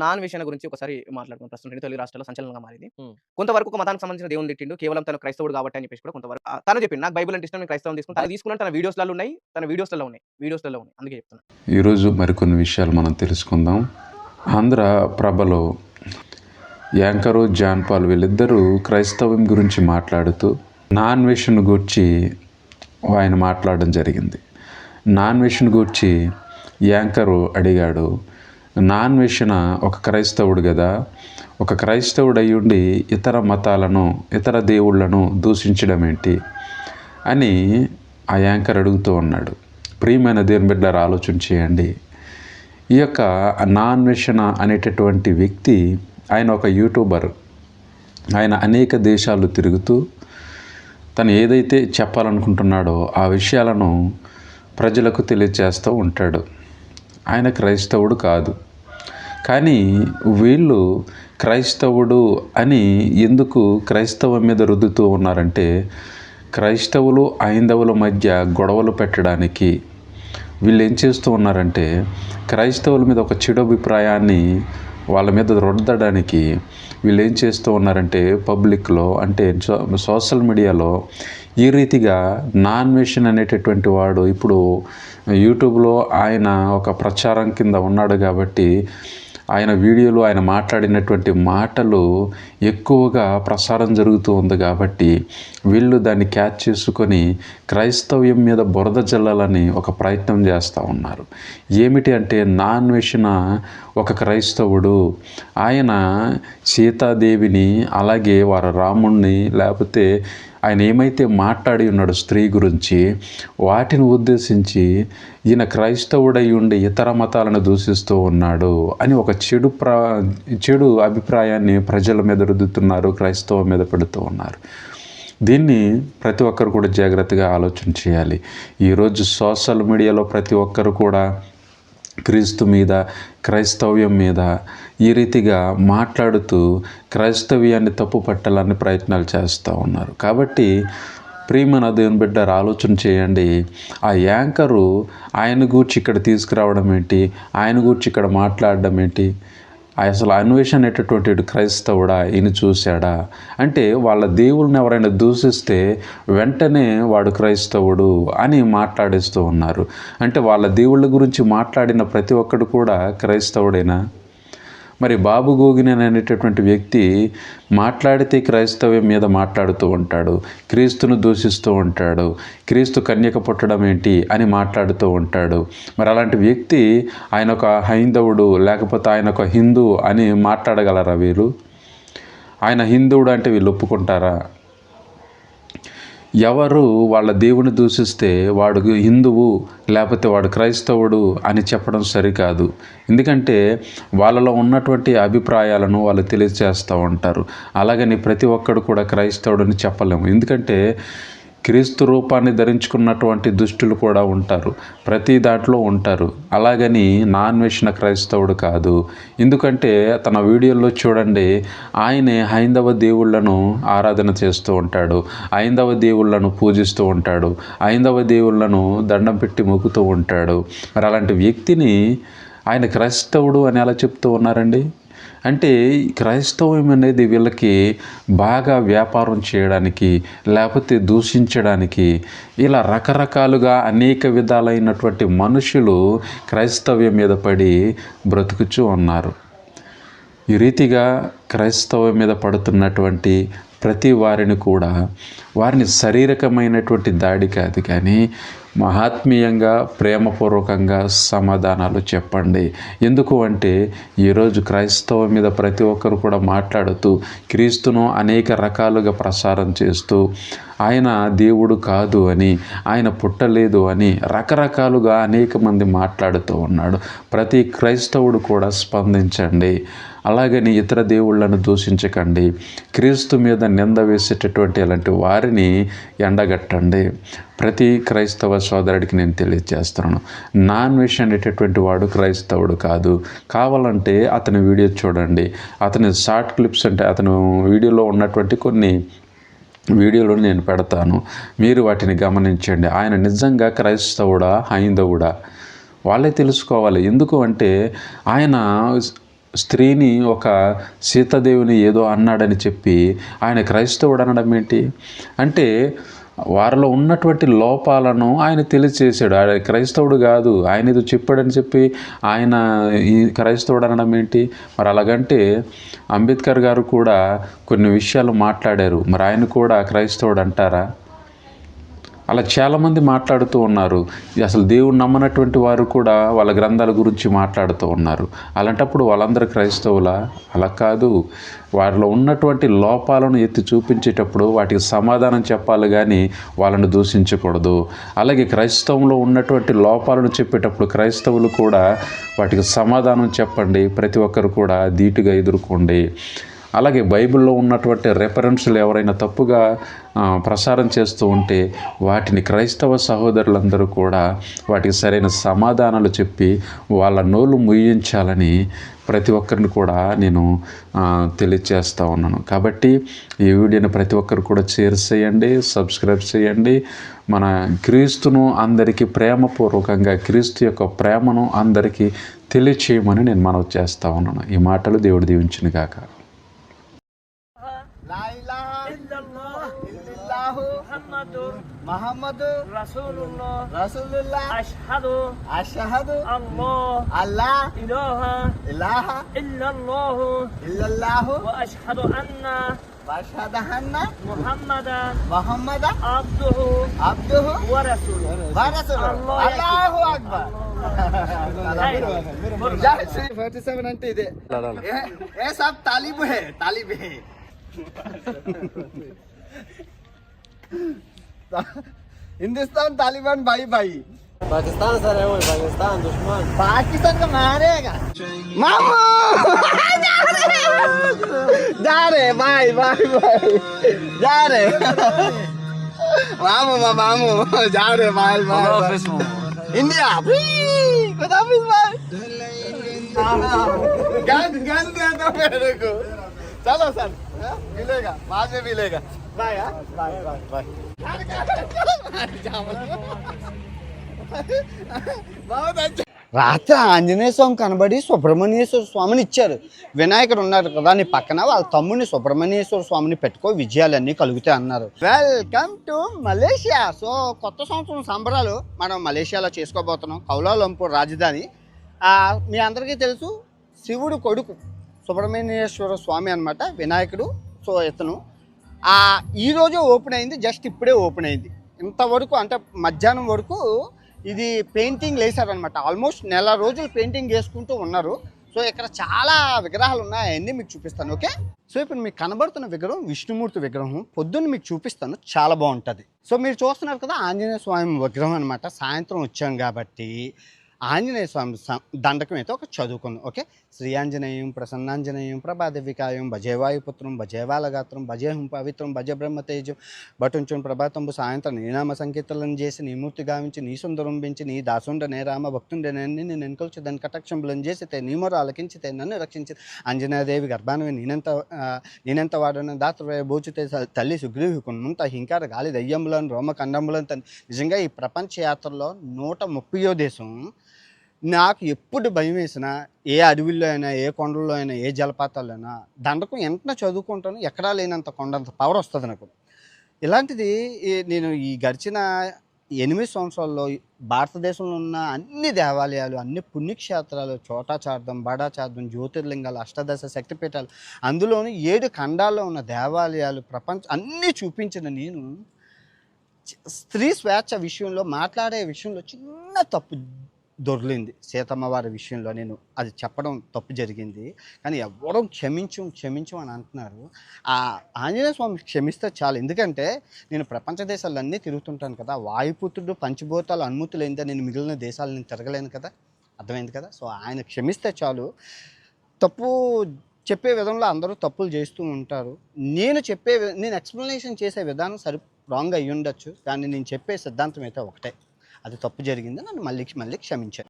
Non విషయాల గురించి ఒకసారి మాట్లాడుకున్నాం ప్రస్తుతం రెండు తెలుగు రాష్ట్రాల్లో సంచలనంగా మారింది. కొంతవరకు ఒక మతానికి సంబంధించిన దేవుని తిట్టిండు. కేవలం తను క్రైస్తవుడు కాబట్టి అని చెప్పేసి కూడా కొంతవరకు తను చెప్పింది నాకు బైబిల్ అంటే ఇష్టం నేను క్రైస్తవం తీసుకుని తను తీసుకున్నాను తన వీడియోస్లలో ఉన్నాయి. తన వీడియోస్లలో ఉన్నాయి. వీడియోస్లలో ఉన్నాయి. అందుకే చెప్తున్నా. ఈరోజు మరికొన్ని విషయాలు మనం తెలుసుకుందాం. ఆంధ్ర ప్రభలో యాంకరు జాన్ పాల్ వీళ్ళిద్దరూ క్రైస్తవం గురించి మాట్లాడుతూ నాన్ వెషన్ గూర్చి ఆయన మాట్లాడడం జరిగింది. నాన్ వెషన్ గూర్చి యాంకరు అడిగాడు నాన్ వెషన ఒక క్రైస్తవుడు కదా ఒక క్రైస్తవుడు అయ్యుండి ఇతర మతాలను ఇతర దేవుళ్ళను దూషించడం ఏంటి అని ఆ యాంకర్ అడుగుతూ ఉన్నాడు. ప్రియమైన దేవుని బిడ్డారు ఆలోచన చేయండి. ఈ యొక్క నాన్వేషణ అనేటటువంటి వ్యక్తి ఆయన ఒక యూట్యూబర్. ఆయన అనేక దేశాలు తిరుగుతూ తను ఏదైతే చెప్పాలనుకుంటున్నాడో ఆ విషయాలను ప్రజలకు తెలియజేస్తూ ఉంటాడు. ఆయన క్రైస్తవుడు కాదు. కానీ వీళ్ళు క్రైస్తవుడు అని ఎందుకు క్రైస్తవం మీద రుద్దుతూ ఉన్నారంటే క్రైస్తవులు ఐందవుల మధ్య గొడవలు పెట్టడానికి వీళ్ళు ఏం చేస్తూ ఉన్నారంటే క్రైస్తవుల మీద ఒక చెడు అభిప్రాయాన్ని వాళ్ళ మీద రుద్దడానికి వీళ్ళు ఏం చేస్తూ ఉన్నారంటే పబ్లిక్లో అంటే సోషల్ మీడియాలో ఈ రీతిగా నాన్ వెషన్ అనేటటువంటి వాడు ఇప్పుడు యూట్యూబ్లో ఆయన ఒక ప్రచారం కింద ఉన్నాడు కాబట్టి ఆయన వీడియోలు ఆయన మాట్లాడినటువంటి మాటలు ఎక్కువగా ప్రసారం జరుగుతూ ఉంది కాబట్టి వీళ్ళు దాన్ని క్యాచ్ చేసుకొని క్రైస్తవ్యం మీద బురద జల్లాలని ఒక ప్రయత్నం చేస్తూ ఉన్నారు. ఏమిటి అంటే నాన్ వెషన ఒక క్రైస్తవుడు ఆయన సీతాదేవిని అలాగే వారి రాముణ్ణి లేకపోతే ఆయన ఏమైతే మాట్లాడి ఉన్నాడో స్త్రీ గురించి వాటిని ఉద్దేశించి ఈయన క్రైస్తవుడై ఉండి ఇతర మతాలను దూషిస్తూ ఉన్నాడు అని ఒక చెడు ప్రా చెడు అభిప్రాయాన్ని ప్రజల మీద రుద్దుతున్నారు క్రైస్తవం మీద పెడుతూ ఉన్నారు. దీన్ని ప్రతి ఒక్కరు కూడా జాగ్రత్తగా ఆలోచన చేయాలి. ఈరోజు సోషల్ మీడియాలో ప్రతి ఒక్కరు కూడా క్రీస్తు మీద క్రైస్తవ్యం మీద ఈ రీతిగా మాట్లాడుతూ క్రైస్తవ్యాన్ని తప్పు పట్టాలని ప్రయత్నాలు చేస్తూ ఉన్నారు. కాబట్టి ప్రేమ దేవుని బిడ్డ ఆలోచన చేయండి. ఆ యాంకరు ఆయన గూర్చి ఇక్కడ తీసుకురావడం ఏంటి? ఆయన గూర్చి ఇక్కడ మాట్లాడడం ఏంటి? అసలు అన్వేషణ అనేటటువంటి క్రైస్తవుడా ఈయన చూశాడా? అంటే వాళ్ళ దేవుళ్ళని ఎవరైనా దూషిస్తే వెంటనే వాడు క్రైస్తవుడు అని మాట్లాడేస్తూ ఉన్నారు. అంటే వాళ్ళ దేవుళ్ళ గురించి మాట్లాడిన ప్రతి ఒక్కడు కూడా క్రైస్తవుడేనా? మరి బాబు గోగినేని అనేటటువంటి వ్యక్తి మాట్లాడితే క్రైస్తవ్యం మీద మాట్లాడుతూ ఉంటాడు క్రీస్తును దూషిస్తూ ఉంటాడు క్రీస్తు కన్యక పుట్టడం ఏంటి అని మాట్లాడుతూ ఉంటాడు. మరి అలాంటి వ్యక్తి ఆయన ఒక హైందవుడు లేకపోతే ఆయన ఒక హిందూ అని మాట్లాడగలరా వీరు? ఆయన హిందువుడు అంటే వీళ్ళు ఒప్పుకుంటారా? ఎవరు వాళ్ళ దేవుని దూషిస్తే వాడు హిందువు లేకపోతే వాడు క్రైస్తవుడు అని చెప్పడం సరికాదు. ఎందుకంటే వాళ్ళలో ఉన్నటువంటి అభిప్రాయాలను వాళ్ళు తెలియజేస్తూ ఉంటారు. అలాగని ప్రతి ఒక్కడు కూడా క్రైస్తవుడని చెప్పలేము. ఎందుకంటే క్రీస్తు రూపాన్ని ధరించుకున్నటువంటి దుష్టులు కూడా ఉంటారు. ప్రతి దాంట్లో ఉంటారు. అలాగని నాన్ వేషణ క్రైస్తవుడు కాదు. ఎందుకంటే తన వీడియోల్లో చూడండి ఆయనే హైందవ దేవుళ్ళను ఆరాధన చేస్తూ ఉంటాడు. హైందవ దేవుళ్ళను పూజిస్తూ ఉంటాడు. హైందవ దేవుళ్ళను దండం పెట్టి మొక్కుతూ ఉంటాడు. మరి అలాంటి వ్యక్తిని ఆయన క్రైస్తవుడు అని ఎలా చెప్తూ ఉన్నారండి? అంటే క్రైస్తవం అనేది వీళ్ళకి బాగా వ్యాపారం చేయడానికి లేకపోతే దూషించడానికి ఇలా రకరకాలుగా అనేక విధాలైనటువంటి మనుషులు క్రైస్తవ్యం మీద పడి బ్రతుకుచూ ఉన్నారు. ఈ రీతిగా క్రైస్తవం మీద పడుతున్నటువంటి ప్రతి వారిని కూడా వారిని శారీరకమైనటువంటి దాడి కాదు కానీ మహాత్మీయంగా ప్రేమపూర్వకంగా సమాధానాలు చెప్పండి. ఎందుకు అంటే ఈరోజు క్రైస్తవం మీద ప్రతి ఒక్కరు కూడా మాట్లాడుతూ క్రీస్తును అనేక రకాలుగా ప్రసారం చేస్తూ ఆయన దేవుడు కాదు అని ఆయన పుట్టలేదు అని రకరకాలుగా అనేక మంది మాట్లాడుతూ ఉన్నాడు. ప్రతి క్రైస్తవుడు కూడా స్పందించండి. అలాగని ఇతర దేవుళ్ళను దూషించకండి. క్రీస్తు మీద నింద వేసేటటువంటి అలాంటి వారిని ఎండగట్టండి. ప్రతి క్రైస్తవ సోదరుడికి నేను తెలియజేస్తున్నాను. నాన్ విష్ అనేటటువంటి వాడు క్రైస్తవుడు కాదు. కావాలంటే అతని వీడియో చూడండి. అతని షార్ట్ క్లిప్స్ అంటే అతను వీడియోలో ఉన్నటువంటి కొన్ని వీడియోలు నేను పెడతాను. మీరు వాటిని గమనించండి. ఆయన నిజంగా క్రైస్తవుడా? హైందవుడా? వాళ్ళే తెలుసుకోవాలి. ఎందుకు అంటే ఆయన స్త్రీని ఒక సీతాదేవిని ఏదో అన్నాడని చెప్పి ఆయన క్రైస్తవుడు అనడం ఏంటి? అంటే వారిలో ఉన్నటువంటి లోపాలను ఆయన తెలియచేశాడు. ఆయన క్రైస్తవుడు కాదు. ఆయన ఏదో చెప్పాడని చెప్పి ఆయన ఈ క్రైస్తవుడు అనడం ఏంటి? మరి అలాగంటే అంబేద్కర్ గారు కూడా కొన్ని విషయాలు మాట్లాడారు. మరి ఆయన కూడా క్రైస్తవుడు అంటారా? అలా చాలామంది మాట్లాడుతూ ఉన్నారు. అసలు దేవుడు నమ్మనటువంటి వారు కూడా వాళ్ళ గ్రంథాల గురించి మాట్లాడుతూ ఉన్నారు. అలాంటప్పుడు వాళ్ళందరూ క్రైస్తవుల అలా కాదు. వారిలో ఉన్నటువంటి లోపాలను ఎత్తి చూపించేటప్పుడు వాటికి సమాధానం చెప్పాలి కానీ వాళ్ళని దూషించకూడదు. అలాగే క్రైస్తవంలో ఉన్నటువంటి లోపాలను చెప్పేటప్పుడు క్రైస్తవులు కూడా వాటికి సమాధానం చెప్పండి. ప్రతి ఒక్కరు కూడా ధీటుగా ఎదుర్కోండి. అలాగే బైబిల్లో ఉన్నటువంటి రెఫరెన్స్లు ఎవరైనా తప్పుగా ప్రసారం చేస్తూ ఉంటే వాటిని క్రైస్తవ సహోదరులందరూ కూడా వాటికి సరైన సమాధానాలు చెప్పి వాళ్ళ నోలు ముయ్యించాలని ప్రతి ఒక్కరిని కూడా నేను తెలియజేస్తూ తెలియచేస్తూ ఉన్నాను. కాబట్టి ఈ వీడియోని ప్రతి ఒక్కరు కూడా షేర్ చేయండి సబ్స్క్రైబ్ చేయండి. మన క్రీస్తును అందరికీ ప్రేమపూర్వకంగా క్రీస్తు యొక్క ప్రేమను అందరికీ తెలియచేయమని నేను మనవి చేస్తూ ఉన్నాను. ఈ మాటలు దేవుడు దీవించిన గాక মোহাম্মদ মোহাম্মদ রাসূলুল্লাহ রাসূলুল্লাহ আশহাদু আশহাদু আল্লাহ আল্লাহ ইলাহা ইলাহা ইল্লাল্লাহ ইল্লাল্লাহ ওয়া আশহাদু আন্না واشهد ان محمدا محمدا عبده عبده ورسوله ورسوله الله اكبر ఫార్టీ సెవెన్ అంటే ఇదే ఏ సాబ్ తాలిబ్ హే తాలిబ్ హే है हिंदुस्तान तालिबान भाई भाई। पाकिस्तान सर है वो पाकिस्तान दुश्मन। पाकिस्तान का मारेगा। मामू! जा रहे भाई भाई भाई। जा रहे मामू मामू जा रहे भाई भाई। इंडिया। खुदाफिज भाई। गन गन दे दो मेरे को। चलो सर। मिलेगा बाद में मिलेगा। बाय हाँ। Bye bye bye. రాత్రి ఆంజనేయ స్వామి కనబడి సుబ్రహ్మణ్యేశ్వర స్వామిని ఇచ్చారు. వినాయకుడు ఉన్నారు కదా నీ పక్కన వాళ్ళ తమ్ముడిని సుబ్రహ్మణ్యేశ్వర స్వామిని పెట్టుకో విజయాలన్నీ కలుగుతాయి అన్నారు. వెల్కమ్ టు మలేషియా సో కొత్త సంవత్సరం సంబరాలు మనం మలేషియాలో చేసుకోబోతున్నాం. కౌలాలంపూర్ రాజధాని. మీ అందరికీ తెలుసు శివుడు కొడుకు సుబ్రహ్మణ్యేశ్వర స్వామి అన్నమాట వినాయకుడు. సో ఇతను ఈరోజు ఓపెన్ అయింది జస్ట్ ఇప్పుడే ఓపెన్ అయింది. ఇంతవరకు అంటే మధ్యాహ్నం వరకు ఇది పెయింటింగ్ వేశారనమాట ఆల్మోస్ట్ నెల రోజులు పెయింటింగ్ వేసుకుంటూ ఉన్నారు. సో ఇక్కడ చాలా విగ్రహాలు ఉన్నాయి అవన్నీ మీకు చూపిస్తాను ఓకే? సో ఇప్పుడు మీకు కనబడుతున్న విగ్రహం విష్ణుమూర్తి విగ్రహం పొద్దున్న మీకు చూపిస్తాను చాలా బాగుంటుంది. సో మీరు చూస్తున్నారు కదా ఆంజనేయ స్వామి విగ్రహం అనమాట సాయంత్రం వచ్చాం కాబట్టి ఆంజనేయ స్వామి దండకం అయితే ఒక చదువుకుందాం ఓకే? శ్రీ ఆంజనేయం ప్రసన్నాంజనేయం ప్రభాదేవికాయం భజేవాయుపుత్రం భజేవాలగాత్రం భజేహం పవిత్రం భజ బ్రహ్మతేజం బటుంచుం ప్రభాతంబు సాయంత్రం నీనామ సంకీర్తనం చేసి నీ మూర్తి గావించి నీ సుందరం పెంచి నీ దాసుండ నే రామ భక్తుండే నన్ను నేను ఎన్కొల్చి దాని కటాక్షంబులను చేసితే నీ మొర ఆలకించితే నన్ను రక్షించి ఆంజనేయదేవి గర్భానవి నేనెంత నేనెంత వాడన దాత్రవే బోచితే తల్లి సుగ్రీవుకున్నంత హింకార గాలి దయ్యంబులను రోమ కండంబులను నిజంగా ఈ ప్రపంచ యాత్రలో నూట ముప్పయో దేశం నాకు ఎప్పుడు భయం వేసినా ఏ అడవిలో అయినా ఏ కొండల్లో అయినా ఏ జలపాతాల్లో అయినా దండకం వెంటనే చదువుకుంటాను ఎక్కడా లేనంత కొండంత పవర్ వస్తుంది నాకు. ఇలాంటిది నేను ఈ గడిచిన ఎనిమిది సంవత్సరాల్లో భారతదేశంలో ఉన్న అన్ని దేవాలయాలు అన్ని పుణ్యక్షేత్రాలు చోటాచార్థం బడాచార్థం జ్యోతిర్లింగాలు అష్టాదశ శక్తిపీఠాలు అందులోని ఏడు ఖండాల్లో ఉన్న దేవాలయాలు ప్రపంచం అన్నీ చూపించిన నేను స్త్రీ స్వేచ్ఛ విషయంలో మాట్లాడే విషయంలో చిన్న తప్పు దొర్లింది. సీతమ్మ వారి విషయంలో నేను అది చెప్పడం తప్పు జరిగింది. కానీ ఎవరో క్షమించం క్షమించం అని అంటున్నారు. ఆ ఆంజనేయ స్వామి క్షమిస్తే చాలు. ఎందుకంటే నేను ప్రపంచ దేశాలన్నీ తిరుగుతుంటాను కదా. వాయుపుత్రుడు పంచభూతాలు అనుమతి లేనిదే నేను మిగిలిన దేశాలు నేను తిరగలేను కదా. అర్థమైంది కదా? సో ఆయన క్షమిస్తే చాలు. తప్పు చెప్పే విధంలో అందరూ తప్పులు చేస్తూ ఉంటారు. నేను చెప్పే వి- నేను ఎక్స్ప్లెనేషన్ చేసే విధానం సరి రాంగ్ అయ్యి ఉండొచ్చు కానీ నేను చెప్పే సిద్ధాంతం అయితే ఒకటే. అది తప్పు జరిగింది నన్ను మళ్ళీ మళ్ళీ క్షమించాను